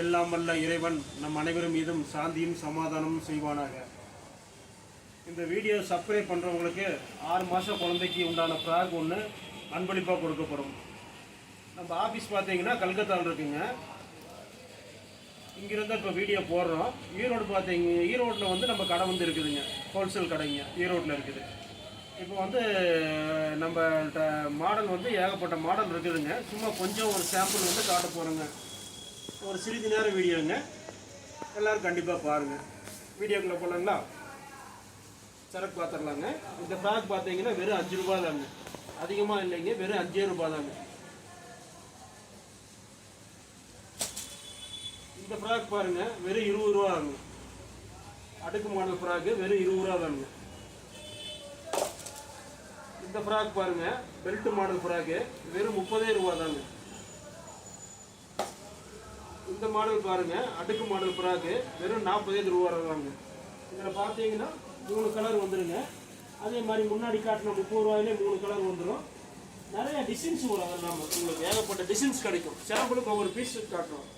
எல்லாம் வல்ல இறைவன் நம் அனைவரும் மீதும் சாந்தியும் சமாதானமும் செய்வானாக. இந்த வீடியோ சப்ஸ்கிரைப் பண்ணுறவங்களுக்கு ஆறு மாதம் குழந்தைக்கு உண்டான ஃப்ராக் ஒன்று அன்பளிப்பாக கொடுக்கப்படும். நம்ம ஆஃபீஸ் பார்த்தீங்கன்னா கல்கத்தாவில் இருக்குங்க. இங்கிருந்து இப்போ வீடியோ போடுறோம். ஈரோடு பார்த்தீங்க ஈரோட்டில் வந்து நம்ம கடை வந்து இருக்குதுங்க. ஹோல்சேல் கடைங்க ஈரோட்டில் இருக்குது. இப்போ வந்து நம்ம மாடல் வந்து ஏகப்பட்ட மாடல் இருக்குதுங்க. சும்மா கொஞ்சம் ஒரு சாம்பிள் வந்து காட்ட போகிறோங்க ஒரு சிறிது நேரம் வீடியோங்க. எல்லோரும் கண்டிப்பாக பாருங்கள் வீடியோக்குள்ளே போகலாங்களா சரக்கு பார்த்துடலாங்க இந்த ஃப்ராக் பார்த்தீங்கன்னா வெறும் அஞ்சு ரூபா தாங்க அதிகமாக இல்லைங்க வெறும் அஞ்சே ரூபா தாங்க இந்த ஃப்ராக் பாருங்க வெறும் இருபது ரூபா தாங்க அடுக்கு மாடல் ஃப்ராக்கு வெறும் இருபது ரூபா தாங்க இந்த ஃப்ராக் பாருங்க பெல்ட் மாடல் ஃப்ராக்கு வெறும் முப்பதே ரூபா தாங்க இந்த மாடல் பாருங்க. அடுக்கு மாடல் ஃப்ராக்கு வெறும் நாற்பதே ரூபா வருவாங்க இதில் பார்த்தீங்கன்னா மூணு கலர் வந்துருங்க. அதே மாதிரி முன்னாடி காட்டின முப்பது ரூபாயிலே மூணு கலர் வந்துடும் நிறைய டிசைன்ஸ் வரும் அதெல்லாம் உங்களுக்கு ஏகப்பட்ட டிசைன்ஸ் கிடைக்கும். சாம்பிளுக்கு ஒவ்வொரு பீஸ் காட்டுறோம்.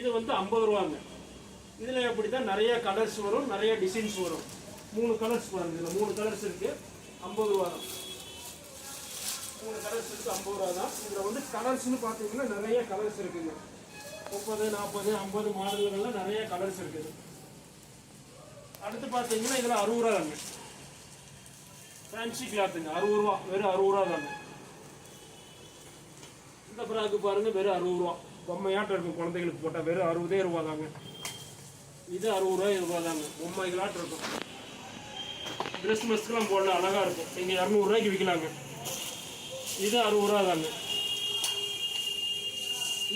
இது வந்து ஐம்பது ரூபாங்க. இதில் எப்படி தான் நிறைய கலர்ஸ் வரும் நிறைய டிசைன்ஸ் வரும். மூணு கலர்ஸ் பாருங்க. இதில் மூணு கலர்ஸ் இருக்குது ஐம்பது ரூபா. தான் மூணு கலர்ஸ் இருக்குது ஐம்பது ரூபா தான். இதில் வந்து கலர்ஸ்னு பார்த்தீங்கன்னா நிறைய கலர்ஸ் இருக்குங்க. முப்பது நாற்பது ஐம்பது மாடல்கள்லாம் நிறைய கலர்ஸ் இருக்குது. அடுத்து பார்த்தீங்கன்னா இதில் அறுபது ரூபா தாங்க ஃபேன்சி கிளாத்துங்க அறுபது ரூபா வெறும் அறுபது ரூபா தாங்க இந்த ஃப்ராக்கு பாருங்க வெறும் அறுபது ரூபா. பொம்மையாட்டம் இருக்கும் குழந்தைகளுக்கு போட்டால் வெறும் அறுபதே ரூபா தாங்க. இது அறுபது ரூபா ரூபா தாங்க. பொம்மைகளாட்டம் இருக்கும். கிறிஸ்மஸ்க்குலாம் போடல அழகாக இருக்கும். நீங்கள் இரநூறுவாய்க்கு விற்கலாங்க இது அறுபது ரூபா தாங்க.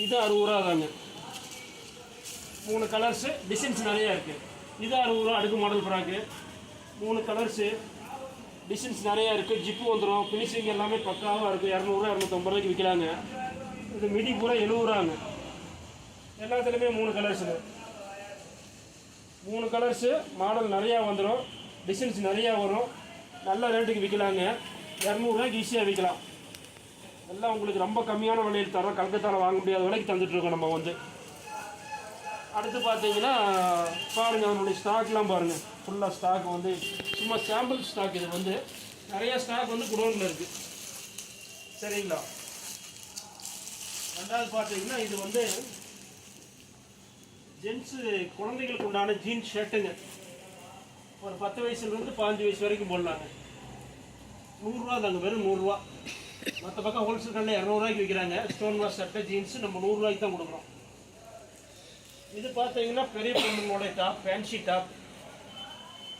இது அறுபது ரூபா தாங்க. மூணு கலர்ஸு டிசைன்ஸ் நிறையா இருக்குது இது அறுபது ரூபா அடுக்கு மாடல் ஃப்ராக்கு மூணு கலர்ஸு டிசைன்ஸ் நிறையா இருக்குது ஜிப்பு வந்துடும் ஃபினிஷிங் எல்லாமே பக்காவாக இருக்குது இரநூறுவா இரநூத்தம்பது ரூபாய்க்கு விற்கலாங்க இது மிடி பூரா எழுபது ரூபாங்க. எல்லாத்துலேயுமே மூணு கலர்ஸுங்க மூணு கலர்ஸு மாடல் நிறையா வந்துடும் டிசைன்ஸ் நிறையா வரும். நல்ல ரேட்டுக்கு விற்கலாங்க இரநூறுவாய்க்கு ஈஸியாக விற்கலாம் எல்லாம் உங்களுக்கு ரொம்ப கம்மியான விலையில் தரோம் கல்கத்தாவில் வாங்க முடியாத விலைக்கு தந்துட்டுருக்கோம் நம்ம வந்து. அடுத்து பார்த்தீங்கன்னா பாருங்கள் நம்மளுடைய ஸ்டாக்லாம் பாருங்கள் ஃபுல்லாக ஸ்டாக் வந்து சும்மா சாம்பிள் ஸ்டாக் இது வந்து. நிறைய ஸ்டாக் வந்து குடோனில் இருக்குது சரிங்களா? ரெண்டாவது பார்த்தீங்கன்னா இது வந்து ஜென்ஸு குழந்தைகளுக்கு உண்டான ஜீன்ஸ் ஷர்ட்டுங்க ஒரு பத்து வயசுலேருந்து பாஞ்சு வயசு வரைக்கும் போடலாங்க. நூறுரூவா தாங்க வெறும் நூறுரூவா. மற்ற பக்கம் ஹோல்சேல் கடையில் இரநூறுவாய்க்கு விற்கிறாங்க ஸ்டோன் வாஷ் சட்டை ஜீன்ஸு நம்ம நூறுரூவாய்க்கு தான் கொடுக்குறோம். இது பார்த்தீங்கன்னா பெரிய பொண்ணுங்களுடைய டாப் ஃபேன்சி டாப்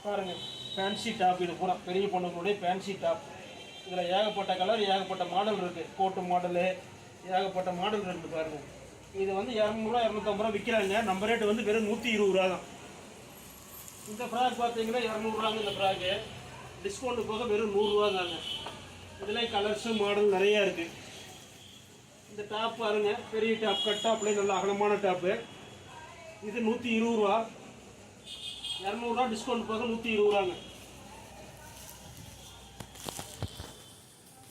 பாருங்க ஃபேன்சி டாப் இது பூரா பெரிய பொண்ணுங்களுடைய ஃபேன்சி டாப் இதில் ஏகப்பட்ட கலர் ஏகப்பட்ட மாடல் இருக்குது கோட்டு மாடலு ஏகப்பட்ட மாடல் இருக்குது பாருங்கள் இது வந்து இரநூறுவா இரநூத்தம்பது ரூபா விற்கிறாங்க நம்ம ரேட்டு வந்து வெறும் நூற்றி இருபது ரூபா தான். இந்த ஃப்ராக் பார்த்தீங்கன்னா இரநூறுவாங்க இந்த ஃப்ராக்கு டிஸ்கவுண்ட் போக வெறும் நூறுரூவா தாங்க இதில் கலர்ஸு மாடல் நிறையா இருக்குது இந்த டாப் பாருங்க பெரிய டாப் கட் டாப்லேயே நல்ல அகலமான டாப்பு இது நூற்றி இருபது ரூபா. இரநூறுவா டிஸ்கவுண்ட் போக நூற்றி இருபது ரூபாங்க.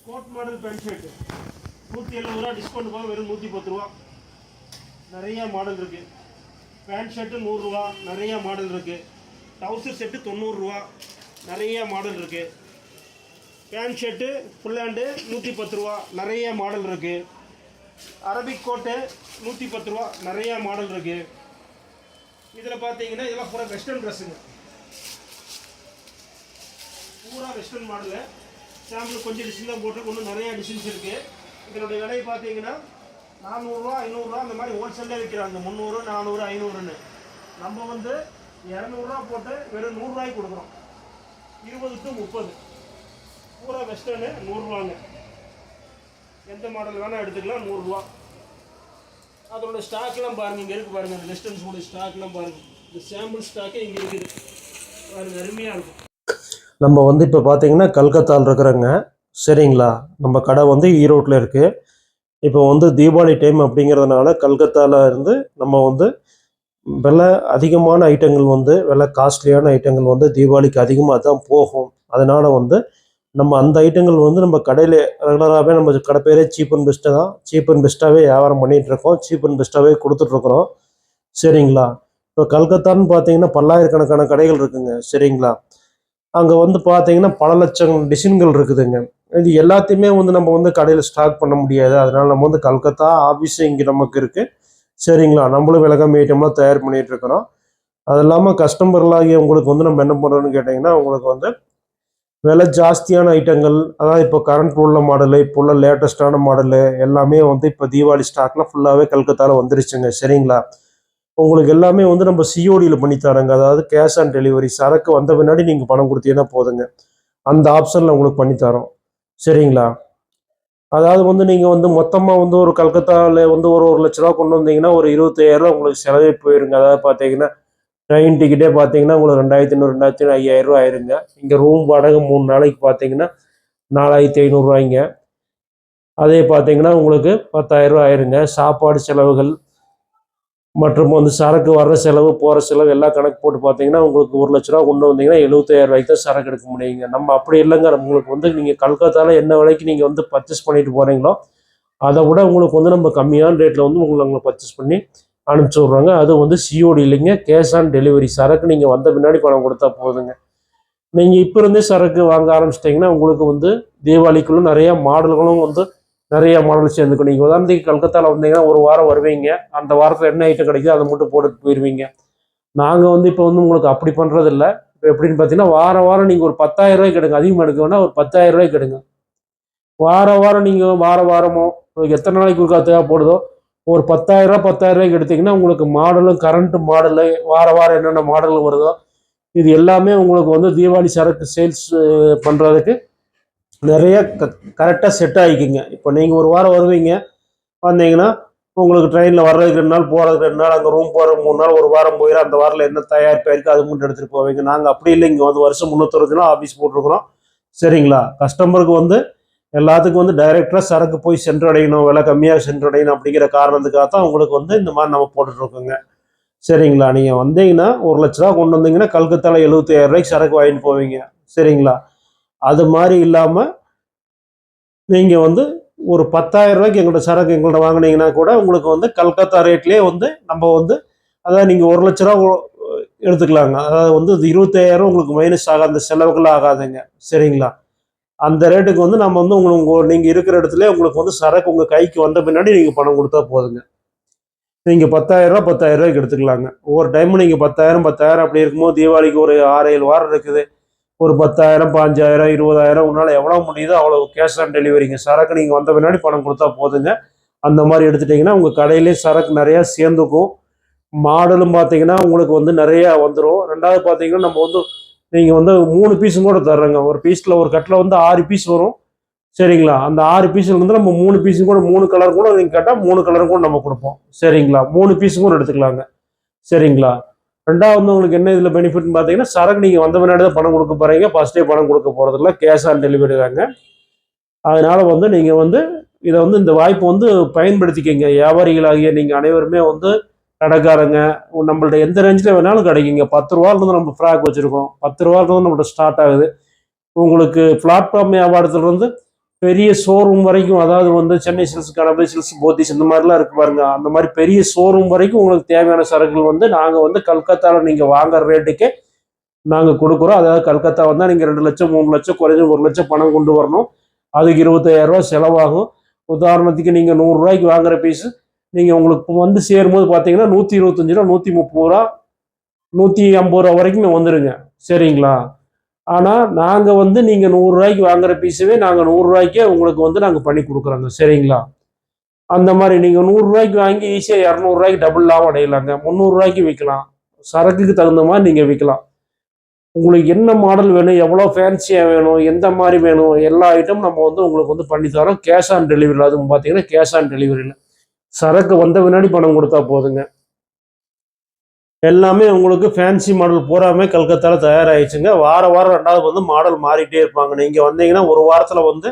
கோட் மாடல் பேண்ட் ஷர்ட்டு நூற்றி எழுபது ரூபா டிஸ்கவுண்ட் போக வெறும் நூற்றி பத்து ரூபா. நிறைய மாடல் இருக்குது பேண்ட் ஷர்ட்டு நூறுரூவா நிறைய மாடல் இருக்குது டவுசர் செட்டு தொண்ணூறுரூவா நிறைய மாடல் இருக்குது பேண்ட் ஷர்ட்டு ஃபுல் ஹேண்டு நூற்றி பத்து ரூபா. நிறைய மாடல் இருக்குது அரபிக் கோட்டு நூற்றி பத்து ரூபா. நிறைய மாடல் இருக்குது இதில் பார்த்தீங்கன்னா இதெல்லாம் பூரா வெஸ்டர்ன் ட்ரெஸ்ஸுங்க பூரா வெஸ்டர்ன் மாடலு சாம்பிள் கொஞ்சம் டிசைன் தான் போட்டு இன்னும் நிறைய டிசைன்ஸ் இருக்குது இதனுடைய விலை பார்த்தீங்கன்னா நானூறுரூவா ஐநூறுரூவா அந்த மாதிரி ஹோல்சேலே விற்கிறாங்க. முந்நூறு நானூறு ஐநூறுன்னு. நம்ம வந்து இரநூறுவா போட்டு வெறும் நூறுரூவாய்க்கு கொடுக்குறோம். இருபது டு முப்பது. பூரா வெஸ்டர்னு நூறுரூவாங்க. எந்த மாடல் வேணால் எடுத்துக்கலாம் நூறுரூவா. அதோட ஸ்டாக்லாம் பாருங்க இங்கே இருக்கு பாருங்க அந்த வெஸ்டர்ன்ஸோட ஸ்டாக்லாம் பாருங்க. இந்த சாம்பிள் ஸ்டாக்கே இங்கே இருக்குது. பாருங்க அருமையாக இருக்கும். நம்ம வந்து இப்போ பார்த்தீங்கன்னா கல்கத்தாவில் இருக்கிறோங்க. சரிங்களா? நம்ம கடை வந்து ஈரோட்டில் இருக்குது இப்போ வந்து தீபாவளி டைம் அப்படிங்கிறதுனால கல்கத்தாவில் இருந்து நம்ம வந்து விலை அதிகமான ஐட்டங்கள் வந்து விலை காஸ்ட்லியான ஐட்டங்கள் வந்து தீபாவளிக்கு அதிகமாக தான் போகும். அதனால் வந்து நம்ம அந்த ஐட்டங்கள் வந்து நம்ம கடையில் ரெகுலராகவே நம்ம கடை பேரே சீப் அண்ட் பெஸ்ட்டு தான். சீப் அண்ட் பெஸ்ட்டாகவே வியாபாரம் பண்ணிகிட்ருக்கோம் சீப் அண்ட் பெஸ்ட்டாகவே கொடுத்துட்ருக்குறோம் சரிங்களா? இப்போ கல்கத்தான்னு பார்த்தீங்கன்னா பல்லாயிரக்கணக்கான கடைகள் இருக்குங்க. சரிங்களா? அங்கே வந்து பார்த்தீங்கன்னா பல லட்சம் டிசைன்கள் இருக்குதுங்க. இது எல்லாத்தையுமே வந்து நம்ம வந்து கடையில் ஸ்டாக் பண்ண முடியாது. அதனால நம்ம வந்து கல்கத்தா ஆஃபீஸ் இங்கே நமக்கு இருக்குது சரிங்களா? நம்மளும் விலகம் ஐட்டம்லாம் தயார் பண்ணிகிட்ருக்குறோம் அது இல்லாமல் கஸ்டமர்களாகிய உங்களுக்கு வந்து நம்ம என்ன பண்ணுறோன்னு கேட்டிங்கன்னா உங்களுக்கு வந்து விலை ஜாஸ்தியான ஐட்டங்கள் அதாவது இப்போ கரண்ட் உள்ள மாடலு இப்போ உள்ள லேட்டஸ்டான மாடலு எல்லாமே வந்து இப்போ தீபாவளி ஸ்டாக்லாம் ஃபுல்லாகவே கல்கத்தாவில் வந்துருச்சுங்க சரிங்களா? உங்களுக்கு எல்லாமே வந்து நம்ம சிஓடியில் பண்ணி தரோங்க அதாவது கேஷ் ஆன் டெலிவரி சரக்கு வந்த பின்னாடி நீங்கள் பணம் கொடுத்தீங்கன்னா போதுங்க. அந்த ஆப்ஷனில் உங்களுக்கு பண்ணித்தரோம் சரிங்களா? அதாவது வந்து நீங்கள் வந்து மொத்தமாக வந்து ஒரு கல்கத்தாவில் வந்து ஒரு ஒரு லட்ச ரூபா கொண்டு வந்தீங்கன்னா ஒரு இருபத்தாயிரம் உங்களுக்கு செலவே போயிருங்க. அதாவது பார்த்தீங்கன்னா ட்ரெயின் டிக்கெட்டே பார்த்தீங்கன்னா உங்களுக்கு ரெண்டாயிரத்தி ஐநூறு ரெண்டாயிரத்தி ஐயாயிரம் ரூபா ஆயிருங்க. இங்கே ரூம் வாடகை மூணு நாளைக்கு பார்த்தீங்கன்னா நாலாயிரத்தி ஐநூறுரூவாய்ங்க அதே பார்த்தீங்கன்னா உங்களுக்கு பத்தாயிரம் ரூபா ஆயிருங்க. சாப்பாடு செலவுகள் மற்றும் வந்து சரக்கு வர்ற செலவு போகிற செலவு எல்லாம் கணக்கு போட்டு பார்த்தீங்கன்னா உங்களுக்கு ஒரு லட்ச ரூபா கொண்டு வந்தீங்கன்னா எழுபத்தாயிரம் ரூபாய்க்கு தான் சரக்கு எடுக்க முடியுங்க. நம்ம அப்படி இல்லைங்க. உங்களுக்கு வந்து நீங்கள் கல்கத்தாவில் என்ன விலைக்கு நீங்கள் வந்து பர்ச்சேஸ் பண்ணிட்டு போகிறீங்களோ அதை விட உங்களுக்கு வந்து நம்ம கம்மியான ரேட்டில் வந்து உங்களை உங்களை பர்ச்சேஸ் பண்ணி அனுப்பிச்சி விட்றாங்க. அது வந்து சிஓடி இல்லைங்க. கேஷ் ஆன் டெலிவரி சரக்கு நீங்கள் வந்த பின்னாடி பணம் கொடுத்தா போதுங்க. நீங்கள் இப்போ இருந்தே சரக்கு வாங்க ஆரம்பிச்சிட்டிங்கன்னா உங்களுக்கு வந்து தீபாவளிக்குள்ளே நிறையா மாடல்களும் வந்து நிறைய மாடல் சேர்ந்துக்கும். நீங்கள் உதாரணத்துக்கு கல்கத்தாவில் வந்தீங்கன்னா ஒரு வாரம் வருவீங்க. அந்த வாரத்தில் என்ன ஐட்டம் கிடைக்குதோ அதை மட்டும் போட்டுட்டு போயிடுவீங்க நாங்கள் வந்து இப்போ வந்து உங்களுக்கு அப்படி பண்ணுறது இல்லை இப்போ எப்படின்னு பார்த்தீங்கன்னா வாரம் வாரம் நீங்கள் ஒரு பத்தாயிரம் ரூபாய்க்கு எடுங்க. அதிகமாக எடுக்க வேணா ஒரு பத்தாயிரம் ரூபாய்க்கு எடுங்க. வார வாரம் நீங்கள் வார வாரமோ உங்களுக்கு எத்தனை நாளைக்கு ஒருக்கா தேவைப்படுதோ ஒரு பத்தாயிரம் ரூபா பத்தாயிரம் ரூபாய்க்கு எடுத்தீங்கன்னா உங்களுக்கு மாடலும் கரண்ட் மாடலு வார வாரம் என்னென்ன மாடல் வருதோ இது எல்லாமே உங்களுக்கு வந்து தீபாவளி சரக்கு சேல்ஸ் பண்ணுறதுக்கு நிறைய க கரெக்டாக செட் ஆகிக்குங்க. இப்போ நீங்கள் ஒரு வாரம் வருவீங்க வந்தீங்கன்னா உங்களுக்கு ட்ரெயினில் வர்றதுக்கு ரெண்டு நாள் போகிறதுக்கு ரெண்டு நாள் அங்கே ரூம் போகிற மூணு நாள் ஒரு வாரம் போயிடும் அந்த வாரில் என்ன தயாரிப்பாக இருக்குது அது மட்டும் எடுத்துகிட்டு போவீங்க. நாங்கள் அப்படி இல்லை இங்கே வந்து வருஷம் முந்நூற்றி நாள் ஆஃபீஸ் போட்டிருக்கிறோம். சரிங்களா? கஸ்டமருக்கு வந்து எல்லாத்துக்கும் வந்து டைரெக்டாக சரக்கு போய் சென்றடையணும் விலை கம்மியாக சென்றடையணும் அப்படிங்கிற காரணத்துக்காக தான் உங்களுக்கு வந்து இந்த மாதிரி நம்ம போட்டுட்ருக்கோங்க. சரிங்களா? நீங்கள் வந்தீங்கன்னா ஒரு லட்ச ரூபா கொண்டு வந்தீங்கன்னா கல்கத்தாவில் எழுபத்தாயிரம் ரூபாய்க்கு சரக்கு வாங்கிட்டு போவீங்க. சரிங்களா? அது மாதிரி இல்லாமல் நீங்கள் வந்து ஒரு பத்தாயிரம் ரூபாய்க்கு எங்கள்கிட்ட சரக்கு எங்கள்கிட்ட வாங்குனீங்கன்னா கூட உங்களுக்கு வந்து கல்கத்தா ரேட்லேயே வந்து நம்ம வந்து அதாவது நீங்கள் ஒரு லட்ச ரூபா எடுத்துக்கலாங்க. அதாவது வந்து இது இருபத்தாயிரம் உங்களுக்கு மைனஸ் ஆகாது அந்த செலவுகள் ஆகாதுங்க. சரிங்களா? அந்த ரேட்டுக்கு வந்து நம்ம வந்து உங்களுக்கு நீங்கள் இருக்கிற இடத்துல உங்களுக்கு வந்து சரக்கு உங்கள் கைக்கு வந்த பின்னாடி நீங்கள் பணம் கொடுத்தா போதுங்க. நீங்கள் பத்தாயிரம் ரூபா பத்தாயிரம் ரூபாய்க்கு எடுத்துக்கலாங்க. ஒவ்வொரு டைமும் நீங்கள் பத்தாயிரம் பத்தாயிரம் அப்படி இருக்கும்போது தீபாவளிக்கு ஒரு ஆறு ஏழு வாரம் இருக்குது. ஒரு பத்தாயிரம் பாஞ்சாயிரம் இருபதாயிரம் உன்னால் எவ்வளோ முடியுதோ அவ்வளோ கேஷ் ஆன் டெலிவரிங்க சரக்கு நீங்கள் வந்த பின்னாடி பணம் கொடுத்தா போதுங்க. அந்த மாதிரி எடுத்துட்டிங்கன்னா உங்கள் கடையிலே சரக்கு நிறையா சேர்ந்துக்கும். மாடலும் பார்த்தீங்கன்னா உங்களுக்கு வந்து நிறையா வந்துடும் ரெண்டாவது பார்த்தீங்கன்னா நம்ம வந்து நீங்கள் வந்து மூணு பீஸும் கூட தர்றோங்க. ஒரு பீஸில் ஒரு கட்டில் வந்து ஆறு பீஸ் வரும். சரிங்களா? அந்த ஆறு பீஸில் வந்து நம்ம மூணு பீஸும் கூட மூணு கலர் கூட நீங்கள் கேட்டால் மூணு கலரும் கூட நம்ம கொடுப்போம். சரிங்களா? மூணு பீஸும் கூட எடுத்துக்கலாங்க. சரிங்களா? ரெண்டாவது வந்து உங்களுக்கு என்ன இதில் பெனிஃபிட்னு பார்த்தீங்கன்னா சரக்கு நீங்கள் வந்த முன்னாடி தான் பணம் கொடுக்க போகிறீங்க ஃபஸ்ட்டே பணம் கொடுக்க போகிறதில்ல கேஷ் ஆன் டெலிவரி தாங்க. அதனால் வந்து நீங்கள் வந்து இதை வந்து இந்த வாய்ப்பு வந்து பயன்படுத்திக்கங்க. வியாபாரிகளாகிய நீங்கள் அனைவருமே வந்து கடைக்காரங்க நம்மள்ட்ட எந்த ரேஞ்சில் வேணாலும் கிடைக்குங்க. பத்து ரூபாலேருந்து நம்ம ஃப்ராக் வச்சுருக்கோம் பத்து ரூபாலேருந்து நம்மள்ட்ட ஸ்டார்ட் ஆகுது. உங்களுக்கு பிளாட்ஃபார்ம் வியாபாரத்துலேருந்து பெரிய ஷோரூம் வரைக்கும் அதாவது வந்து சென்னை சில்ஸ் கணபதி சில்ஸ் போத்திஸ் இந்த மாதிரிலாம் இருக்கு பாருங்க. அந்த மாதிரி பெரிய ஷோரூம் வரைக்கும் உங்களுக்கு தேவையான சரக்குகள் வந்து நாங்கள் வந்து கல்கத்தாவில் நீங்கள் வாங்குற ரேட்டுக்கே நாங்கள் கொடுக்குறோம். அதாவது கல்கத்தா வந்தால் நீங்கள் ரெண்டு லட்சம் மூணு லட்சம் குறைஞ்ச ஒரு லட்சம் பணம் கொண்டு வரணும். அதுக்கு இருபத்தாயிரம் ரூபா செலவாகும். உதாரணத்துக்கு நீங்கள் நூறுரூவாய்க்கு வாங்குற பீஸு நீங்கள் உங்களுக்கு வந்து சேரும்போது பார்த்தீங்கன்னா நூற்றி இருபத்தஞ்சி ரூபா நூற்றி முப்பது ரூபா நூற்றி ஐம்பது ரூபா வரைக்கும் வந்துடுங்க சரிங்களா? ஆனால் நாங்கள் வந்து நீங்கள் நூறுரூவாய்க்கு வாங்குற பீஸவே நாங்கள் நூறுரூவாய்க்கே உங்களுக்கு வந்து நாங்கள் பண்ணி கொடுக்குறோங்க. சரிங்களா? அந்த மாதிரி நீங்கள் நூறுரூவாய்க்கு வாங்கி ஈஸியாக இரநூறுவாய்க்கு டபுள் லாபம் அடையலாங்க. முந்நூறுரூவாய்க்கு விற்கலாம் சரக்குக்கு தகுந்த மாதிரி நீங்கள் விற்கலாம் உங்களுக்கு என்ன மாடல் வேணும் எவ்வளோ ஃபேன்சியாக வேணும் எந்த மாதிரி வேணும் எல்லா ஐட்டம் நம்ம வந்து உங்களுக்கு வந்து பண்ணி தரோம். கேஷ் ஆன் டெலிவரியில் அதுவும் பார்த்தீங்கன்னா கேஷ் ஆன் டெலிவரியில் சரக்கு வந்த பின்னாடி பணம் கொடுத்தா போதுங்க. எல்லாமே உங்களுக்கு ஃபேன்சி மாடல் பூராமே கல்கத்தாவில் தயாராகிடுச்சுங்க வார வாரம் ரெண்டாவது வந்து மாடல் மாறிட்டே இருப்பாங்க. நீங்கள் வந்தீங்கன்னா ஒரு வாரத்தில் வந்து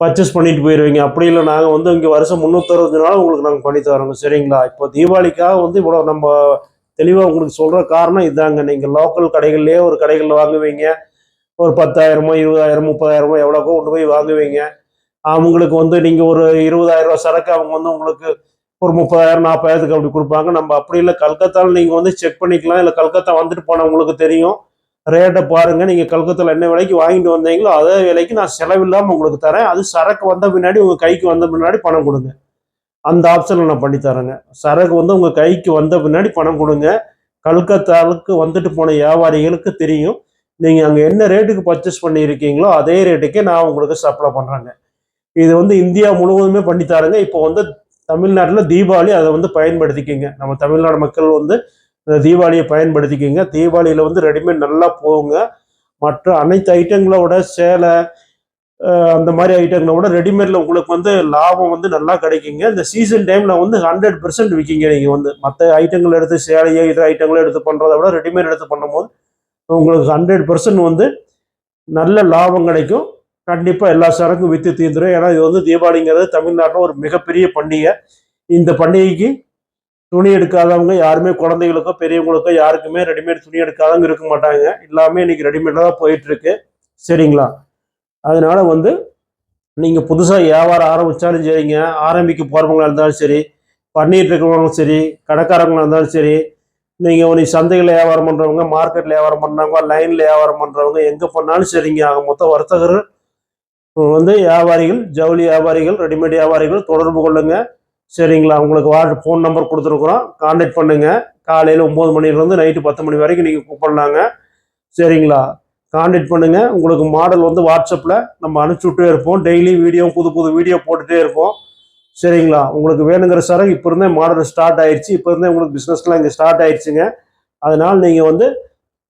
பர்ச்சேஸ் பண்ணிட்டு போயிடுவீங்க அப்படி இல்லை நாங்கள் வந்து இங்கே வருஷம் முந்நூற்றறுபது நாள் உங்களுக்கு நாங்கள் பண்ணி தரோங்க. சரிங்களா? இப்போ தீபாவளிக்காக வந்து இவ்வளோ நம்ம தெளிவாக உங்களுக்கு சொல்கிற காரணம் இதாங்க. நீங்கள் லோக்கல் கடைகள்லேயே ஒரு கடைகளில் வாங்குவீங்க. ஒரு பத்தாயிரமோ இருபதாயிரமோ முப்பதாயிரமோ எவ்வளோக்கோ கொண்டு போய் வாங்குவீங்க. அவங்களுக்கு வந்து நீங்கள் ஒரு இருபதாயிரம் ரூபா சரக்கு அவங்க வந்து உங்களுக்கு ஒரு முப்பதாயிரம் நாற்பதாயிரத்துக்கு அப்படி கொடுப்பாங்க. நம்ம அப்படி இல்லை கல்கத்தாவில் நீங்கள் வந்து செக் பண்ணிக்கலாம். இல்லை கல்கத்தா வந்துட்டு போனவங்களுக்கு தெரியும். ரேட்டை பாருங்கள் நீங்கள் கல்கத்தாவில் என்ன விலைக்கு வாங்கிட்டு வந்தீங்களோ அதே விலைக்கு நான் செலவில்லாமல் உங்களுக்கு தரேன். அது சரக்கு வந்த பின்னாடி உங்கள் கைக்கு வந்த பின்னாடி பணம் கொடுங்க. அந்த ஆப்ஷனில் நான் பண்ணி தரேங்க. சரக்கு வந்து உங்கள் கைக்கு வந்த பின்னாடி பணம் கொடுங்க. கல்கத்தாவுக்கு வந்துட்டு போன வியாபாரிகளுக்கு தெரியும். நீங்கள் அங்கே என்ன ரேட்டுக்கு பர்ச்சேஸ் பண்ணியிருக்கீங்களோ அதே ரேட்டுக்கே நான் உங்களுக்கு சப்ளை பண்ணுறேங்க இது வந்து இந்தியா முழுவதுமே பண்ணித்தாருங்க. இப்போ வந்து தமிழ்நாட்டில் தீபாவளி அதை வந்து பயன்படுத்திக்கிங்க. நம்ம தமிழ்நாடு மக்கள் வந்து இந்த தீபாவளியை பயன்படுத்திக்கிங்க. தீபாவளியில் வந்து ரெடிமேட் நல்லா போகுங்க. மற்ற அனைத்து ஐட்டங்களோட சேலை அந்த மாதிரி ஐட்டங்களை விட ரெடிமேடில் உங்களுக்கு வந்து லாபம் வந்து நல்லா கிடைக்குங்க. இந்த சீசன் டைமில் வந்து ஹண்ட்ரட் பெர்சன்ட் விற்கிங்க நீங்கள் வந்து. மற்ற ஐட்டங்கள் எடுத்து சேலையோ இதர ஐட்டங்களோ எடுத்து பண்ணுறத விட ரெடிமேட் எடுத்து பண்ணும்போது உங்களுக்கு ஹண்ட்ரட் பெர்சன்ட் வந்து நல்ல லாபம் கிடைக்கும். கண்டிப்பாக எல்லா சரக்கும் விற்று தீர்ந்துடும் ஏன்னா இது வந்து தீபாவளிங்கிறது தமிழ்நாட்டில் ஒரு மிகப்பெரிய பண்டிகை. இந்த பண்டிகைக்கு துணி எடுக்காதவங்க யாருமே குழந்தைகளுக்கோ பெரியவங்களுக்கோ யாருக்குமே ரெடிமேட் துணி எடுக்காதவங்க இருக்க மாட்டாங்க. எல்லாமே இன்னைக்கு ரெடிமேடாக தான் போயிட்டுருக்கு. சரிங்களா? அதனால வந்து நீங்கள் புதுசாக வியாபாரம் ஆரம்பித்தாலும் சரிங்க. ஆரம்பிக்க போகிறவங்களா இருந்தாலும் சரி பண்ணிகிட்டு இருக்கிறவங்களும் சரி கடைக்காரங்களா இருந்தாலும் சரி நீங்கள் நீ சந்தையில் வியாபாரம் பண்ணுறவங்க மார்க்கெட்டில் வியாபாரம் பண்ணுறவங்க லைனில் வியாபாரம் பண்ணுறவங்க எங்கே பண்ணாலும் சரிங்க. ஆக மொத்தம் வர்த்தகர் வந்து வியாபாரிகள் ஜவுளி வியாபாரிகள் ரெடிமேட் வியாபாரிகள் தொடர்பு கொள்ளுங்க. சரிங்களா? உங்களுக்கு வாட் ஃபோன் நம்பர் கொடுத்துருக்குறோம். கான்டாக்ட் பண்ணுங்க. காலையில் ஒம்பது மணிலேருந்து நைட்டு பத்து மணி வரைக்கும் நீங்கள் கூப்பிடலாங்க. சரிங்களா? கான்டாக்ட் பண்ணுங்க. உங்களுக்கு மாடல் வந்து வாட்ஸ்அப்பில் நம்ம அனுப்பிச்சுட்டே இருப்போம். டெய்லி வீடியோ புது புது வீடியோ போட்டுகிட்டே இருப்போம். சரிங்களா? உங்களுக்கு வேணுங்கிற சரக்கு இப்போ இருந்தே மாடல் ஸ்டார்ட் ஆயிடுச்சு இப்போ இருந்தே உங்களுக்கு பிஸ்னஸ்லாம் இங்கே ஸ்டார்ட் ஆயிடுச்சுங்க அதனால் நீங்கள் வந்து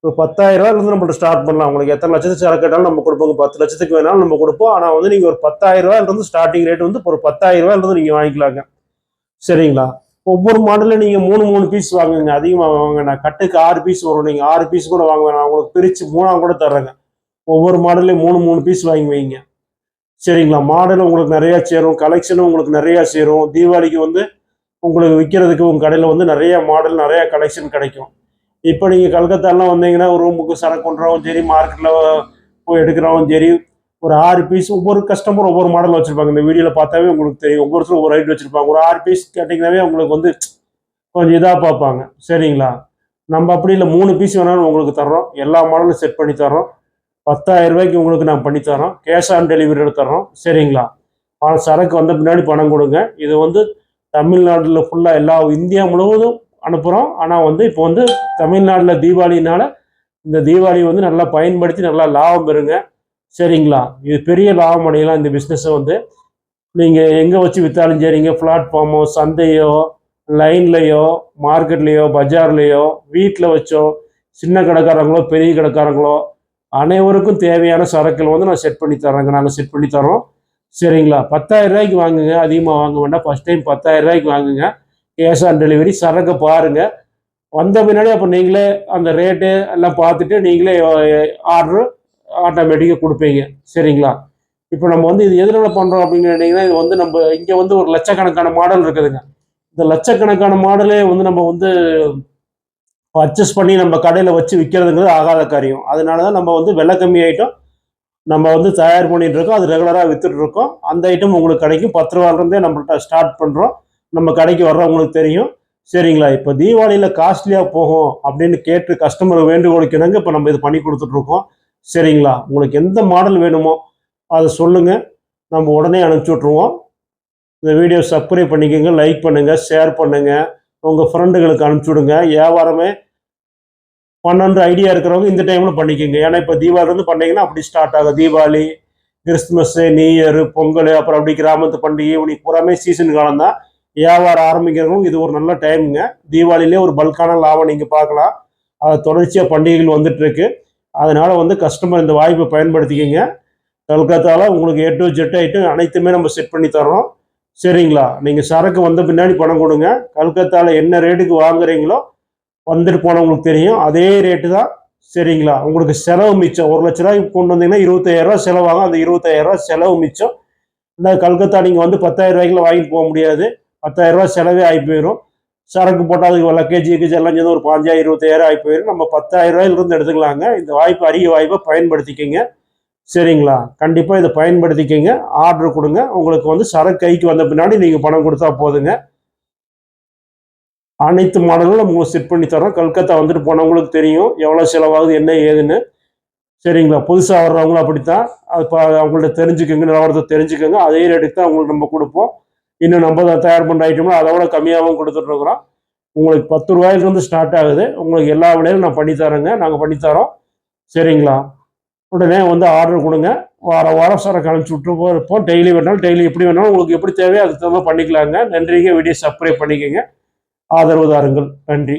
ஒரு பத்தாயிரம் ரூபாயிலிருந்து நம்மள்ட்ட ஸ்டார்ட் பண்ணலாம். உங்களுக்கு எத்தனை லட்சத்துக்கு சரக்கு கேட்டாலும் நம்ம கொடுப்போம். பத்து லட்சத்துக்கு வேணாலும் நம்ம கொடுப்போம். ஆனால் வந்து நீங்கள் ஒரு பத்தாயிரம் ரூபாயிலிருந்து ஸ்டார்டிங் ரேட் வந்து ஒரு பத்தாயிரம் ரூபாயிலிருந்து நீங்கள் வாங்கிக்கலாங்க. சரிங்களா? ஒவ்வொரு மாடலில் நீங்கள் மூணு மூணு பீஸ் வாங்குங்க. அதிகமாக வாங்க நான் கட்டுக்கு ஆறு பீஸ் வரும். நீங்கள் ஆறு பீஸ் கூட வாங்க வேணாம். உங்களுக்கு பிரித்து மூணாக கூட தர்றேங்க. ஒவ்வொரு மாடல்லையும் மூணு மூணு பீஸ் வாங்கி வைங்க. சரிங்களா? மாடல் உங்களுக்கு நிறையா சேரும். கலெக்ஷனும் உங்களுக்கு நிறையா சேரும். தீபாவளிக்கு வந்து உங்களுக்கு விற்கிறதுக்கு உங்கள் கடையில் வந்து நிறைய மாடல் நிறையா கலெக்ஷன் கிடைக்கும். இப்போ நீங்கள் கல்கத்தாலாம் வந்தீங்கன்னா ஒரு ரூமுக்கு சரக்கு கொண்டுறவும் சரி மார்க்கெட்டில் போய் எடுக்கிறவும் சரி ஒரு ஆறு பீஸ் ஒவ்வொரு கஸ்டமர் ஒவ்வொரு மாடல் வச்சுருப்பாங்க. இந்த வீடியோவில் பார்த்தாவே உங்களுக்கு தெரியும். ஒவ்வொருத்தரும் ஒவ்வொரு ஐட் வச்சுருப்பாங்க. ஒரு ஆறு பீஸ் கேட்டிங்கனாவே உங்களுக்கு வந்து கொஞ்சம் இதாக பார்ப்பாங்க. சரிங்களா? நம்ம அப்படி இல்லை மூணு பீஸ் வேணாலும் உங்களுக்கு தர்றோம். எல்லா மாடலும் செட் பண்ணி தர்றோம். பத்தாயிரம் ரூபாய்க்கு உங்களுக்கு நான் பண்ணி தரோம் கேஷ் ஆன் டெலிவரியில் தர்றோம். சரிங்களா? சரக்கு வந்த பின்னாடி பணம் கொடுங்க. இது வந்து தமிழ்நாட்டில் ஃபுல்லாக எல்லா இந்தியா முழுவதும் அனுப்புகிறோம் ஆனால் வந்து இப்போ வந்து தமிழ்நாட்டில் தீபாவளினால இந்த தீபாவளி வந்து நல்லா பயன்படுத்தி நல்லா லாபம் பெறுங்க. சரிங்களா? இது பெரிய லாபம் அடையலாம் இந்த பிஸ்னஸை வந்து. நீங்கள் எங்கே வச்சு விற்றாலும் சரிங்க பிளாட்ஃபார்மோ சந்தையோ லைன்லையோ மார்க்கெட்லேயோ பஜார்லேயோ வீட்டில் வச்சோ சின்ன கடைக்காரங்களோ பெரிய கடைக்காரங்களோ அனைவருக்கும் தேவையான சரக்குகள் வந்து நான் செட் பண்ணி தரேங்க நாங்கள் செட் பண்ணி தரோம் சரிங்களா? பத்தாயிரம் ரூபாய்க்கு வாங்குங்க. அதிகமாக வாங்க வேண்டாம். ஃபஸ்ட் டைம் பத்தாயிரம் ரூபாய்க்கு வாங்குங்க. கேஷ் ஆன் டெலிவரி சரக்கு பாருங்க. வந்த பின்னாடி அப்போ நீங்களே அந்த ரேட்டு எல்லாம் பார்த்துட்டு நீங்களே ஆர்டர் ஆட்டோமேட்டிக்காக கொடுப்பீங்க. சரிங்களா? இப்போ நம்ம வந்து இது எதனால பண்ணுறோம் அப்படின்னு கேட்டிங்கன்னா இது வந்து நம்ம இங்கே வந்து ஒரு லட்சக்கணக்கான மாடல் இருக்குதுங்க. இந்த லட்சக்கணக்கான மாடலே வந்து நம்ம வந்து பர்ச்சேஸ் பண்ணி நம்ம கடையில் வச்சு விற்கிறதுங்கிறது ஆகாத காரியம். அதனால தான் நம்ம வந்து விலை கம்மி ஐட்டம் நம்ம வந்து தயார் பண்ணிகிட்டு இருக்கோம். அது ரெகுலராக விற்றுட்டு இருக்கோம். அந்த ஐட்டம் உங்களுக்கு கிடைக்கும். பத்து ரூபாலேருந்தே நம்மள்ட்ட ஸ்டார்ட் பண்ணுறோம் நம்ம கடைக்கு வர்றவங்களுக்கு தெரியும். சரிங்களா? இப்போ தீபாவளியில் காஸ்ட்லியாக போகும் அப்படின்னு கேட்டு கஸ்டமர் வேண்டுகோளுக்கு இணங்க இப்போ நம்ம இது பண்ணி கொடுத்துட்ருக்கோம். சரிங்களா? உங்களுக்கு எந்த மாடல் வேணுமோ அதை சொல்லுங்கள் நம்ம உடனே அனுப்பிச்சி விட்ருவோம் இந்த வீடியோ சப்ஸ்கிரைப் பண்ணிக்கோங்க லைக் பண்ணுங்கள் ஷேர் பண்ணுங்கள் உங்கள் ஃப்ரெண்டுகளுக்கு அனுப்பிச்சி விடுங்க. வியாபாரமே பன்னெண்டு ஐடியா இருக்கிறவங்க இந்த டைமில் பண்ணிக்கோங்க. ஏன்னா இப்போ தீபாவளி வந்து அப்படி ஸ்டார்ட் ஆகும் Deepavali Christmas new year Pongal அப்புறம் அப்படி கிராமத்து பண்டிகை இப்படி பூராமே சீசன் காலம் தான் வியாபாரம் ஆரம்பிக்கிறவங்க இது ஒரு நல்ல டைமுங்க தீபாவளியிலே ஒரு பல்கான லாபம் நீங்கள் பார்க்கலாம். அது தொடர்ச்சியாக பண்டிகைகள் வந்துட்டுருக்கு. அதனால் வந்து கஸ்டமர் இந்த வாய்ப்பை பயன்படுத்திக்கிங்க. கல்கத்தாவில் உங்களுக்கு ஏ டு ஜெட் ஐட்டம் அனைத்துமே நம்ம செட் பண்ணி தர்றோம். சரிங்களா? நீங்கள் சரக்கு வந்த பின்னாடி பணம் கொடுங்க. கல்கத்தாவில் என்ன ரேட்டுக்கு வாங்குறீங்களோ வந்துட்டு போனவங்களுக்கு தெரியும். அதே ரேட்டு தான். சரிங்களா? உங்களுக்கு செலவு மிச்சம். ஒரு லட்ச ரூபாய்க்கு கொண்டு வந்தீங்கன்னா இருபத்தாயிரரூவா செலவாகும். அந்த இருபத்தாயிரம் செலவு மிச்சம். இந்த கல்கத்தா நீங்கள் வந்து பத்தாயிரம் ரூபாய்க்குள்ள வாங்கிட்டு போக முடியாது. பத்தாயிரம் ரூபா செலவே ஆகி போயிடும் சரக்கு போட்டால் அதுக்கு லக்கேஜ் கேஜி எல்லாம் சேர்ந்து ஒரு பாஞ்சாயிரம் இருபத்தாயிரம் ஆகி போயிடும் நம்ம பத்தாயிரம் ரூபாயிலிருந்து எடுத்துக்கலாங்க. இந்த வாய்ப்பு அரிய வாய்ப்பை பயன்படுத்திக்கோங்க. சரிங்களா? கண்டிப்பாக இதை பயன்படுத்திக்கோங்க. ஆர்டர் கொடுங்க. உங்களுக்கு வந்து சரக்கு கைக்கு வந்த பின்னாடி நீங்கள் பணம் கொடுத்தா போதுங்க. அனைத்து மாடலும் நம்ம செட் பண்ணி தரோம் கல்கத்தா வந்துட்டு போனவங்களுக்கு தெரியும். எவ்வளோ செலவாகுது என்ன ஏதுன்னு. சரிங்களா? புதுசாக வர்றவங்களும் அப்படித்தான். அது இப்போ அவங்கள்ட்ட தெரிஞ்சுக்கோங்க நிலவரத்தை தெரிஞ்சுக்கோங்க. அதே ரேட்டுக்கு தான் அவங்களுக்கு நம்ம கொடுப்போம். இன்னும் நம்ம தான் தயார் பண்ணுற ஐட்டம்லாம் அதை விட கம்மியாகவும் கொடுத்துட்ருக்குறோம். உங்களுக்கு பத்து ரூபாயிலிருந்து ஸ்டார்ட் ஆகுது. உங்களுக்கு எல்லா விலையிலும் நான் பண்ணித்தரேங்க நாங்கள் பண்ணித்தரோம் சரிங்களா? உடனே வந்து ஆர்டர் கொடுங்க. வாரம் வாரம் சரக்கு அனுப்பிச்சி விட்டு இருப்போம் டெய்லி வேணாலும் டெய்லி எப்படி வேணாலும் உங்களுக்கு எப்படி தேவையோ அதுக்கு தகுந்த மாதிரி பண்ணிக்கலாங்க. நன்றிங்க. வீடியோ சப்ஸ்கிரைப் பண்ணிக்கோங்க. ஆதரவு தாருங்கள். நன்றி.